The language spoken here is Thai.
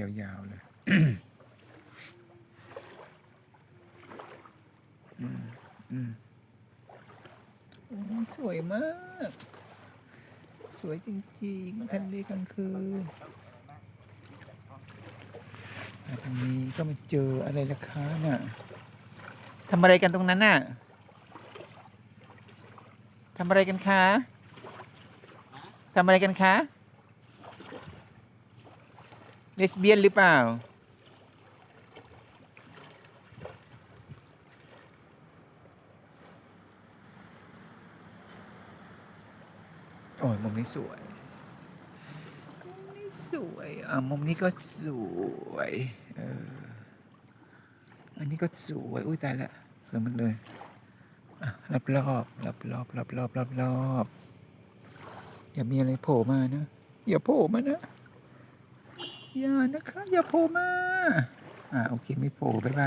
ยาวๆเลยอืมอืมโอ้ยสวยมาก สวยจริงๆทะเลกลางคืนมาตรงนี้ก็มาเจออะไรราคาน่ะทำอะไรกันตรงนั้นน่ะทำอะไรกันคะทำอะไรกันคะ เลสเบี้ยนหรือเปล่า โอ้ยมุมนี้สวยมุมนี้สวยอะมุมนี้ก็สวยเอออันนี้ก็สวยอุ้ยตายละเกินมันเลยอะรอบรอบรอบรอบรอบรอบรอบรอบอย่ามีอะไรโผล่มานะอย่าโผล่มานะ อย่านะคะ อย่าโผล่มา อ่า โอเค ไม่โผล่บ๊ายบาย